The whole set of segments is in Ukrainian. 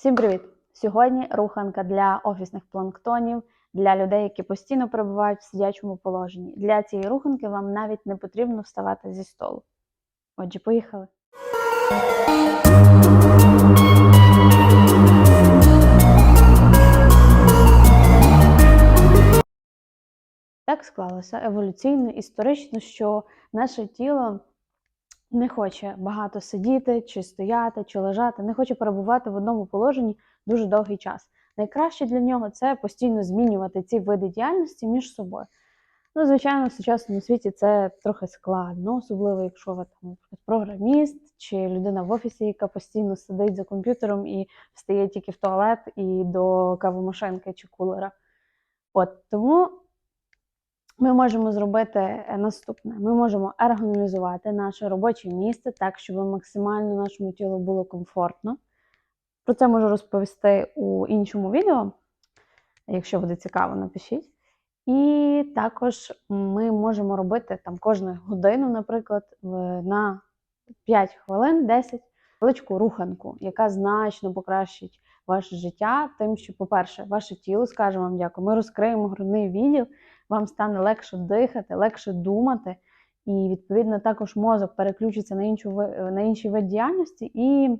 Всім привіт! Сьогодні руханка для офісних планктонів, для людей, які постійно перебувають в сидячому положенні. Для цієї руханки вам навіть не потрібно вставати зі столу. Отже, поїхали. Так склалося еволюційно, історично, що наше тіло не хоче багато сидіти, чи стояти, чи лежати, не хоче перебувати в одному положенні дуже довгий час. Найкраще для нього це постійно змінювати ці види діяльності між собою. Ну, звичайно, в сучасному світі це трохи складно, особливо якщо ви там програміст чи людина в офісі, яка постійно сидить за комп'ютером і встає тільки в туалет і до кавомашинки чи кулера. От тому ми можемо зробити е, наступне: ми можемо ергономізувати наше робоче місце так, щоб максимально нашому тілу було комфортно. Про це можу розповісти у іншому відео. Якщо буде цікаво, напишіть. І також ми можемо робити там кожну годину, наприклад, на 5 хвилин 10 величку руханку, яка значно покращить ваше життя, тим, що, по-перше, ваше тіло скаже вам дякую. Ми розкриємо грудний відділ, вам стане легше дихати, легше думати, і відповідно також мозок переключиться на іншу на інший вид діяльності, і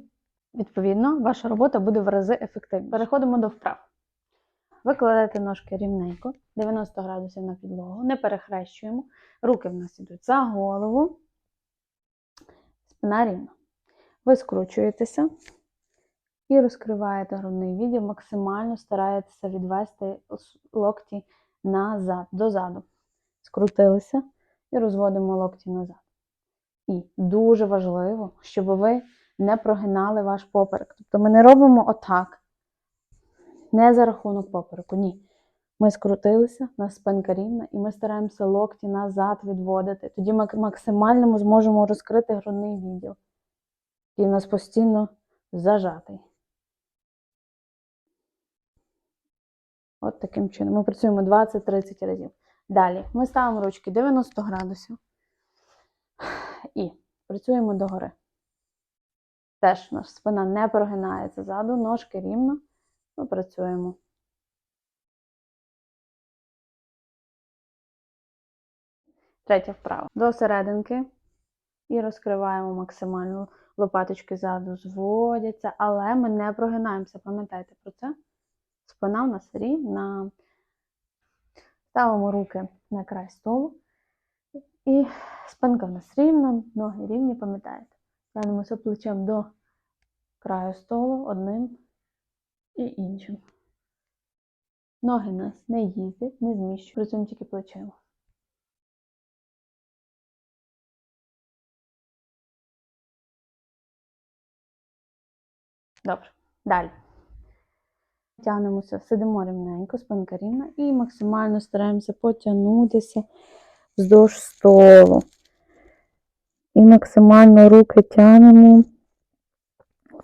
відповідно ваша робота буде в рази ефективніше. Переходимо до вправ. Ви кладете ножки рівненько, 90 градусів на підлогу, не перехрещуємо. Руки в нас йдуть за голову, спина рівна. Ви скручуєтеся і розкриваєте грудний відділ, максимально стараєтеся відвести локті назад, дозаду. Скрутилися і розводимо локті назад. І дуже важливо, щоб ви не прогинали ваш поперек. Тобто ми не робимо отак, не за рахунок попереку, ні. Ми скрутилися, у нас спинка рівна, і ми стараємося локті назад відводити. Тоді ми максимально ми зможемо розкрити грудний відділ. І в нас постійно зажатий. От таким чином. Ми працюємо 20-30 разів. Далі ми ставимо ручки 90 градусів і працюємо догори. Теж наша спина не прогинається ззаду, ножки рівно. Ми працюємо. Третя вправа. До серединки. І розкриваємо максимально. Лопаточки ззаду зводяться, але ми не прогинаємося. Пам'ятайте про це. Спина в нас рівна. Ставимо руки на край столу. І спинка в нас рівна, ноги рівні, пам'ятаєте. Тянемося плечем до краю столу одним і іншим. Ноги нас не їздять, не зміщують, працюємо тільки плечима. Добре. Далі. Тягнемося, сидимо рівненько, спинка рівна і максимально стараємося потягнутися вздовж столу. І максимально руки тягнемо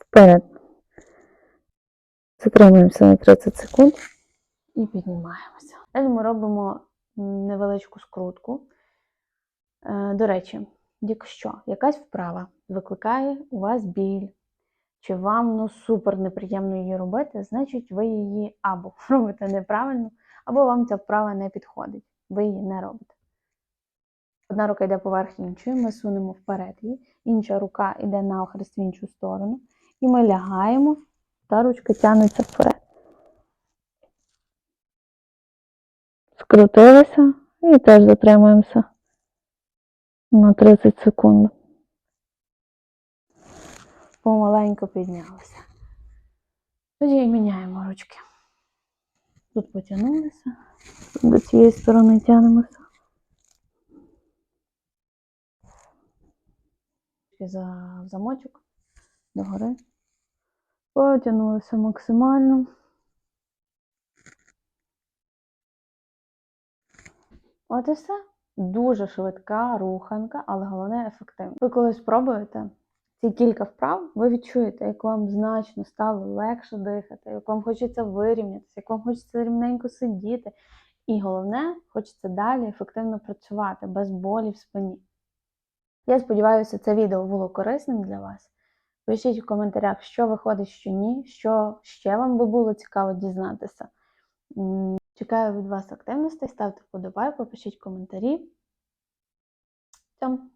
вперед. Затримуємося на 30 секунд і піднімаємося. Далі ми робимо невеличку скрутку. Е, До речі, якщо якась вправа викликає у вас біль, чи вам ну, супер неприємно її робити, значить ви її або робите неправильно, або вам ця вправа не підходить. Ви її не робите. Одна рука йде поверх іншої, ми сунемо вперед її, інша рука йде на охрест в іншу сторону, і ми лягаємо, та ручка тягнеться вперед. Скрутилися і теж затримуємося на 30 секунд. Помаленьку піднялися. Тоді і міняємо ручки. Тут потягнулися, до цієї сторони тягнемося. За замочок догори. Потягнулися максимально. От і все. Дуже швидка руханка, але головне ефективна. Ви коли спробуєте ці кілька вправ, ви відчуєте, як вам значно стало легше дихати, як вам хочеться вирівнятися, як вам хочеться рівненько сидіти. І головне, хочеться далі ефективно працювати без болі в спині. Я сподіваюся, це відео було корисним для вас. Пишіть в коментарях, що виходить, що ні, що ще вам би було цікаво дізнатися. Чекаю від вас активностей, ставте вподобайку, пишіть коментарі. Цьому.